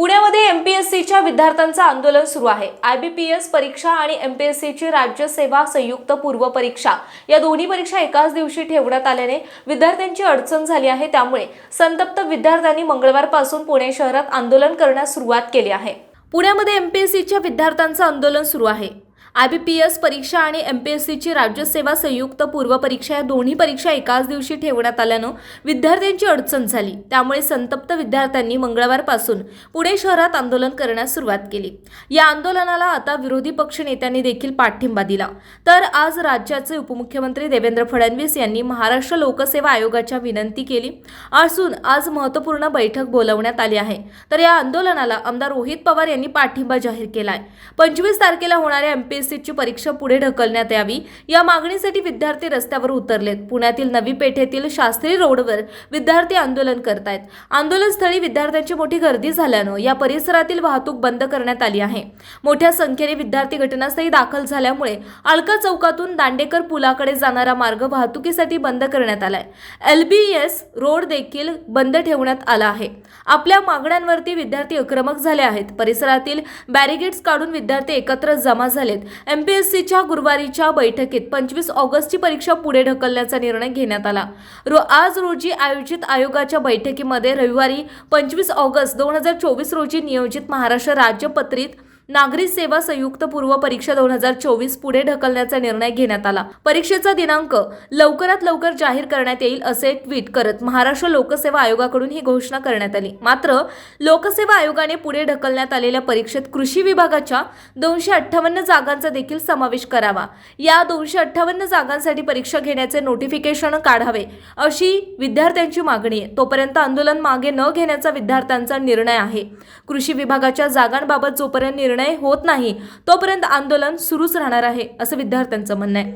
पुण्यामध्ये एमपीएससीच्या विद्यार्थ्यांचं आंदोलन सुरू आहे. आयबीपीएस परीक्षा आणि एमपीएससीची राज्य सेवा संयुक्त पूर्व परीक्षा या दोन्ही परीक्षा एकाच दिवशी ठेवण्यात आल्याने विद्यार्थ्यांची अडचण झाली आहे. त्यामुळे संतप्त विद्यार्थ्यांनी मंगळवारपासून पुणे शहरात आंदोलन करण्यास सुरुवात केली आहे. पुण्यामध्ये एमपीएससीच्या विद्यार्थ्यांचं आंदोलन सुरू आहे. आय बी पी एस परीक्षा आणि एम पी एस राज्य सेवा संयुक्त पूर्व परीक्षा या दोन्ही परीक्षा एकाच दिवशी ठेवण्यात आल्यानं विद्यार्थ्यांची अडचण झाली. त्यामुळे संतप्त विद्यार्थ्यांनी मंगळवारपासून पुणे शहरात आंदोलन करण्यास सुरुवात केली. या आंदोलनाला आता विरोधी पक्ष नेत्यांनी देखील पाठिंबा दिला. तर आज राज्याचे उपमुख्यमंत्री देवेंद्र फडणवीस यांनी महाराष्ट्र लोकसेवा आयोगाच्या विनंती केली. असून आज महत्त्वपूर्ण बैठक बोलवण्यात आली आहे. तर या आंदोलनाला आमदार रोहित पवार यांनी पाठिंबा जाहीर केला आहे पंचवीस तारखेला होणाऱ्या एमपीएससीची परीक्षा पुढे ढकलण्यात यावी. या मागणीसाठी विद्यार्थी रस्त्यावर उतरलेत. पुण्यातील नवी पेठेतील शास्त्री रोडवर विद्यार्थी आंदोलन करतायत. आंदोलनस्थळी विद्यार्थ्यांची मोठी गर्दी झाल्यानं या परिसरातील वाहतूक बंद करण्यात आली आहे. मोठ्या संख्येने विद्यार्थी घटनास्थळी दाखल झाल्यामुळे अलका चौकातून दांडेकर पुलाकडे जाणारा मार्ग वाहतुकीसाठी बंद करण्यात आलाय. एलबीएस रोड देखील बंद ठेवण्यात आला आहे. आपल्या मागण्यांवरती विद्यार्थी आक्रमक झाले आहेत. परिसरातील बॅरिगेड्स काढून विद्यार्थी एकत्र जमा झालेत. एमपीएससीच्या गुरुवारीच्या बैठकीत पंचवीस ऑगस्टची परीक्षा पुढे ढकलण्याचा निर्णय घेण्यात आला. रो आज रोजी आयोजित आयोगाच्या बैठकीमध्ये रविवारी पंचवीस ऑगस्ट दोन हजार चोवीस रोजी नियोजित महाराष्ट्र राज्यपत्रित नागरी सेवा संयुक्त पूर्व परीक्षा दोन हजार चोवीस पुढे ढकलण्याचा निर्णय घेण्यात आला. परीक्षेचा दिनांक लवकरात लवकर जाहीर करण्यात येईल असे ट्विट करत महाराष्ट्र लोकसेवा आयोगाकडून ही घोषणा करण्यात आली. मात्र लोकसेवा आयोगाने पुढे ढकलण्यात आलेल्या परीक्षेत कृषी विभागाच्या दोनशे अठ्ठावन्न जागांचा देखील समावेश करावा. या दोनशे अठ्ठावन्न जागांसाठी परीक्षा घेण्याचे नोटिफिकेशन काढावे अशी विद्यार्थ्यांची मागणी आहे. तोपर्यंत आंदोलन मागे न घेण्याचा विद्यार्थ्यांचा निर्णय आहे. कृषी विभागाच्या जागांबाबत जोपर्यंत निर्णय निर्णय होत नाही तोपर्यंत आंदोलन सुरूच राहणार आहे असं विद्यार्थ्यांचं म्हणणं आहे.